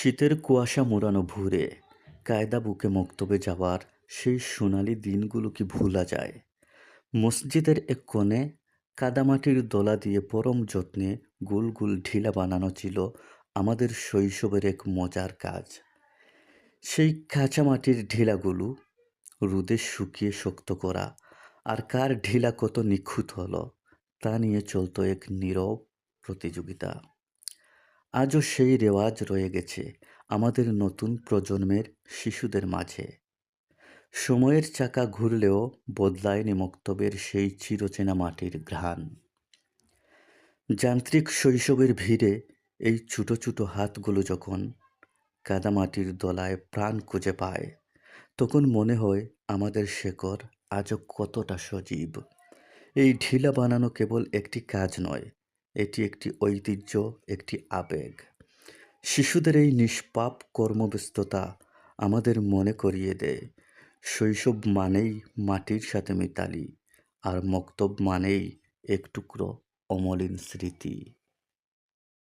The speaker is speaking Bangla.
শীতের কুয়াশা মোড়ানো ভোরে কায়দা বুকে মক্তবে যাওয়ার সেই সোনালি দিনগুলো কি ভোলা যায়? মসজিদের এক কোণে কাদামাটির দোলা দিয়ে পরম যত্নে গোল গোল ঢিলা বানানো ছিল আমাদের শৈশবের এক মজার কাজ। সেই কাঁচা মাটির ঢিলাগুলো রোদে শুকিয়ে শক্ত করা আর কার ঢিলা কত নিখুঁত হলো তা নিয়ে চলতো এক নীরব প্রতিযোগিতা। আজও সেই রেওয়াজ রয়ে গেছে আমাদের নতুন প্রজন্মের শিশুদের মাঝে। সময়ের চাকা ঘুরলেও বদলায়নি মক্তবের সেই চিরচেনা মাটির ঘ্রাণ। যান্ত্রিক শৈশবের ভিড়ে এই ছোটো ছোটো হাতগুলো যখন কাদামাটির দলায় প্রাণ খুঁজে পায়, তখন মনে হয় আমাদের শেকড় আজও কতটা সজীব। এই ঢিলা বানানো কেবল একটি কাজ নয় এটি একটি ঐতিহ্য, একটি আবেগ। শিশুদের এই নিষ্পাপ কর্মব্যস্ততা আমাদের মনে করিয়ে দেয়। শৈশব মানেই মাটির সাথে মিতালি, আর মক্তব মানেই এক টুকরো অমলিন স্মৃতি।